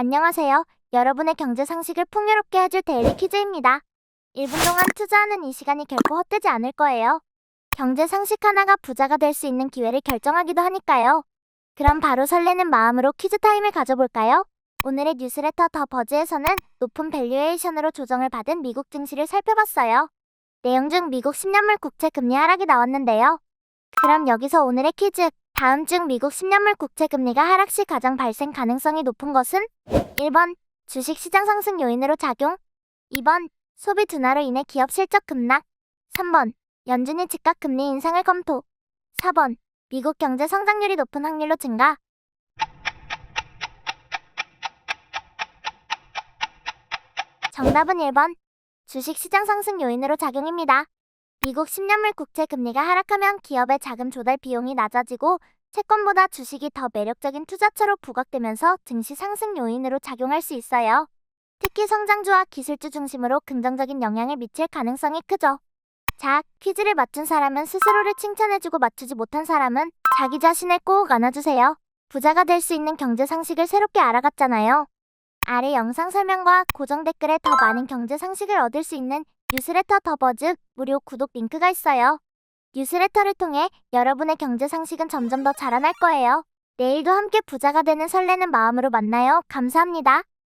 안녕하세요. 여러분의 경제 상식을 풍요롭게 해줄 데일리 퀴즈입니다. 1분 동안 투자하는 이 시간이 결코 헛되지 않을 거예요. 경제 상식 하나가 부자가 될 수 있는 기회를 결정하기도 하니까요. 그럼 바로 설레는 마음으로 퀴즈 타임을 가져볼까요? 오늘의 뉴스레터 더 버즈에서는 높은 밸류에이션으로 조정을 받은 미국 증시를 살펴봤어요. 내용 중 미국 10년물 국채 금리 하락이 나왔는데요. 그럼 여기서 오늘의 퀴즈. 다음 중 미국 10년물 국채 금리가 하락 시 가장 발생 가능성이 높은 것은? 1번 주식 시장 상승 요인으로 작용. 2번 소비 둔화로 인해 기업 실적 급락. 3번 연준이 즉각 금리 인상을 검토. 4번 미국 경제 성장률이 높은 확률로 증가. 정답은 1번 주식 시장 상승 요인으로 작용입니다. 미국 10년물 국채 금리가 하락하면 기업의 자금 조달 비용이 낮아지고 채권보다 주식이 더 매력적인 투자처로 부각되면서 증시 상승 요인으로 작용할 수 있어요. 특히 성장주와 기술주 중심으로 긍정적인 영향을 미칠 가능성이 크죠. 자, 퀴즈를 맞춘 사람은 스스로를 칭찬해주고 맞추지 못한 사람은 자기 자신을 꼭 안아주세요. 부자가 될 수 있는 경제 상식을 새롭게 알아갔잖아요. 아래 영상 설명과 고정 댓글에 더 많은 경제 상식을 얻을 수 있는 뉴스레터 더 버즈 무료 구독 링크가 있어요. 뉴스레터를 통해 여러분의 경제 상식은 점점 더 자라날 거예요. 내일도 함께 부자가 되는 설레는 마음으로 만나요. 감사합니다.